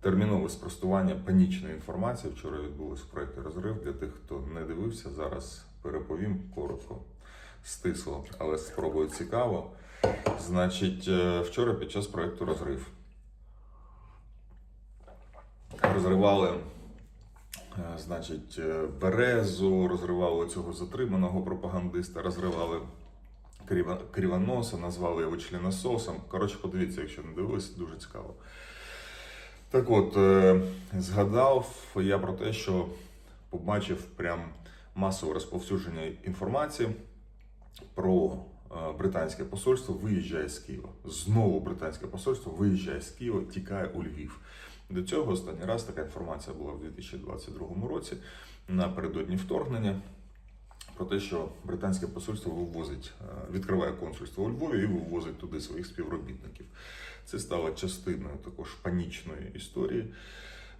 Термінове спростування панічної інформації. Вчора відбулось в проєкті розрив. Для тих, хто не дивився, зараз переповім коротко, стисло, але спробую цікаво. Значить, е, вчора під час проєкту розрив розривали, е, значить, е, Березу, розривали цього затриманого пропагандиста, розривали Кривоноса, назвали його членососом. Коротше, подивіться, якщо не дивилися, дуже цікаво. Так от, е, згадав я про те, що побачив прям масове розповсюдження інформації про е, британське посольство виїжджає з Києва. Знову британське посольство виїжджає з Києва, тікає у Львів. До цього останній раз така інформація була в 2022 році напередодні вторгнення. Про те, що британське посольство вивозить, е, відкриває консульство у Львові і вивозить туди своїх співробітників. Це стало частиною також панічної історії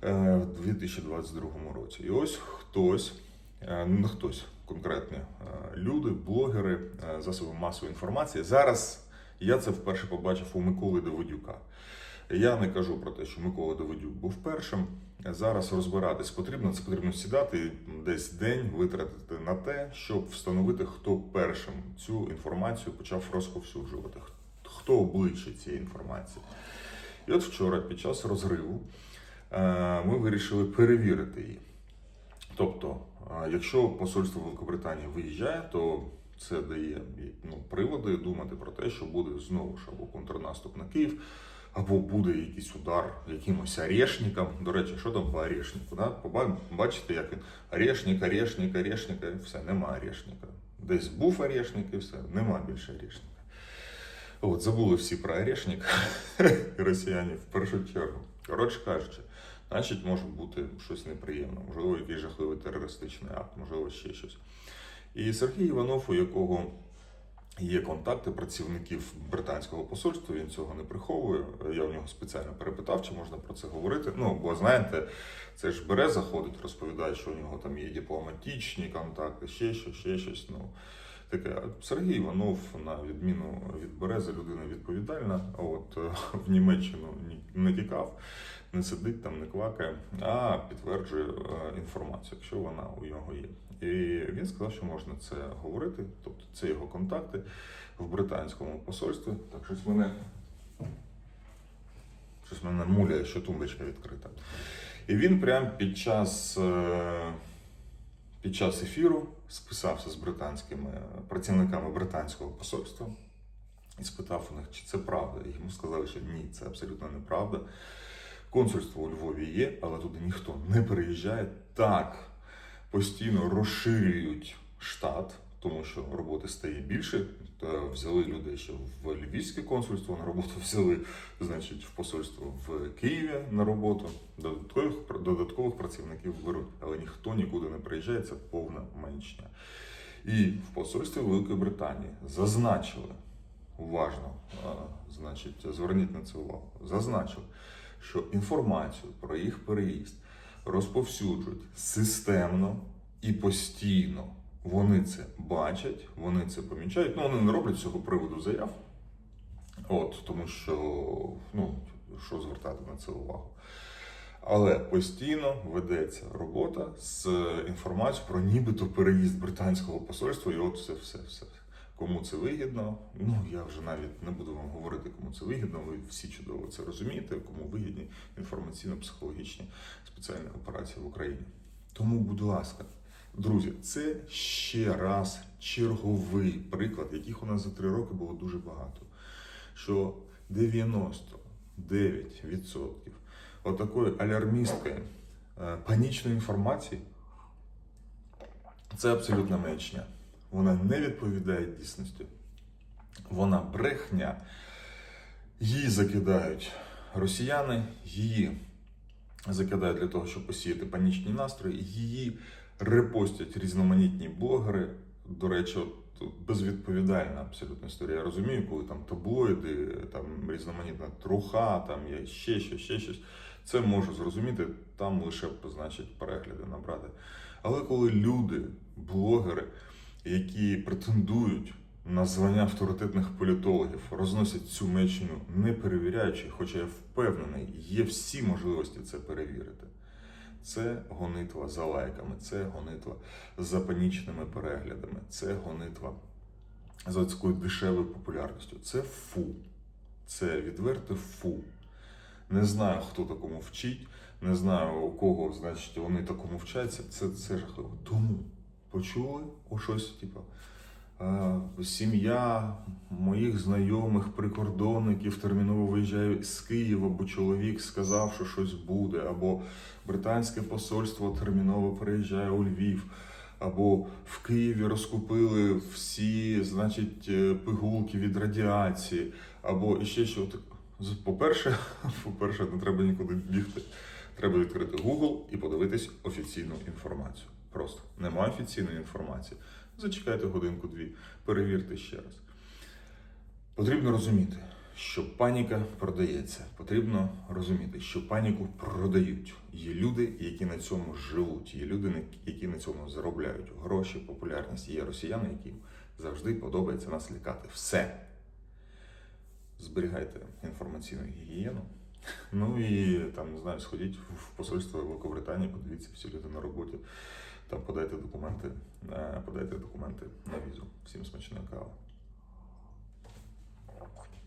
е, в 2022 році. І ось хтось, не хтось, конкретні е, люди, блогери, засоби масової інформації. Зараз я це вперше побачив у Миколи Давидюка. Я не кажу про те, що Микола Давидюк був першим. Зараз розбиратись потрібно. Це потрібно сідати десь день витратити на те, щоб встановити, хто першим цю інформацію почав розповсюджувати, хто обличчя цієї інформації. І от вчора, під час розриву, е, ми вирішили перевірити її. Тобто, е, якщо посольство Великобританії виїжджає, то це дає ну, приводи думати про те, що буде знову ж або контрнаступ на Київ, або буде якийсь удар якимось орешникам. До речі, що там по орешнику? Да? Бачите, як він орешник, орешник, орешник, і все, нема орешника. Десь був орешник і все, нема більше орешника. От, забули всі про орешник росіяни в першу чергу. Коротше кажучи, значить, може бути щось неприємне, можливо, якийсь жахливий терористичний акт, можливо, ще щось. І Сергій Іванов, у якого є контакти працівників британського посольства, він цього не приховує. Я у нього спеціально перепитав, чи можна про це говорити. Ну, бо знаєте, це ж бере заходить, розповідає, що у нього там є дипломатичні контакти, ще щось, ще щось. Ну, таке. Сергій Іванов, на відміну від Берези, людина відповідальна. От е, в Німеччину не тікав, не сидить там, не квакає, а підтверджує е, інформацію, якщо вона у нього є. І він сказав, що можна це говорити, тобто це його контакти в британському посольстві. Так, щось мене. Щось мене муляє, що тумбочка відкрита. І він прямо під час, е, під час ефіру списався з британськими працівниками британського посольства і спитав у них, чи це правда. Йому сказали, що ні, це абсолютно неправда. Консульство у Львові є, але туди ніхто не переїжджає. Так, постійно розширюють штат, тому що роботи стає більше. Та взяли людей ще в Львівське консульство на роботу, взяли, значить, в посольство в Києві на роботу. Додаткових, додаткових працівників беруть, але ніхто нікуди не приїжджає, це повна меншня. І в посольстві Великої Британії зазначили уважно, значить, зверніть на це увагу, зазначили, що інформацію про їх переїзд розповсюджують системно і постійно. Вони це бачать, вони це помічають. Ну, вони не роблять з цього приводу заяв. От, тому що, ну, що звертати на це увагу. Але постійно ведеться робота з інформацією про нібито переїзд британського посольства, і от все, все, все. Кому це вигідно? Ну я вже навіть не буду вам говорити, кому це вигідно. Ви всі чудово це розумієте, кому вигідні інформаційно-психологічні спеціальні операції в Україні. Тому, будь ласка, друзі, це ще раз черговий приклад, яких у нас за три роки було дуже багато. Що 99% отакої алярмістської е, панічної інформації це абсолютна маячня. Вона не відповідає дійсності. Вона брехня. Її закидають росіяни, її закидають для того, щоб посіяти панічні настрої, її репостять різноманітні блогери. До речі, от безвідповідальна абсолютно історія. Я розумію, коли там таблоїди, там різноманітна труха, там є ще щось, ще щось. Це можу зрозуміти, там лише значить перегляди набрати. Але коли люди, блогери, які претендують на звання авторитетних політологів розносять цю мечню, не перевіряючи, хоча я впевнений, є всі можливості це перевірити. Це гонитва за лайками, це гонитва за панічними переглядами, це гонитва за такою дешевою популярністю. Це фу. Це відверте фу. Не знаю, хто такому вчить, не знаю, у кого, значить, вони такому вчаться. Це, це жахливо. Тому почули о щось, типу, сім'я моїх знайомих прикордонників терміново виїжджає з Києва, бо чоловік сказав, що щось буде, або британське посольство терміново переїжджає у Львів. Або в Києві розкупили всі, значить, е, пигулки від радіації, або ще що. По-перше, по-перше, не треба нікуди бігти. Треба відкрити Google і подивитись офіційну інформацію. Просто немає офіційної інформації. Зачекайте годинку-дві, перевірте ще раз. Потрібно розуміти, що паніка продається. Потрібно розуміти, що паніку продають. Є люди, які на цьому живуть. Є люди, які на цьому заробляють гроші, популярність. Є росіяни, яким завжди подобається нас лякати. Все. Зберігайте інформаційну гігієну. Ну і там, не знаю, сходіть в посольство Великобританії, подивіться, всі люди на роботі. Там подайте документи, е, подайте документи на візу. Всім смачної кави.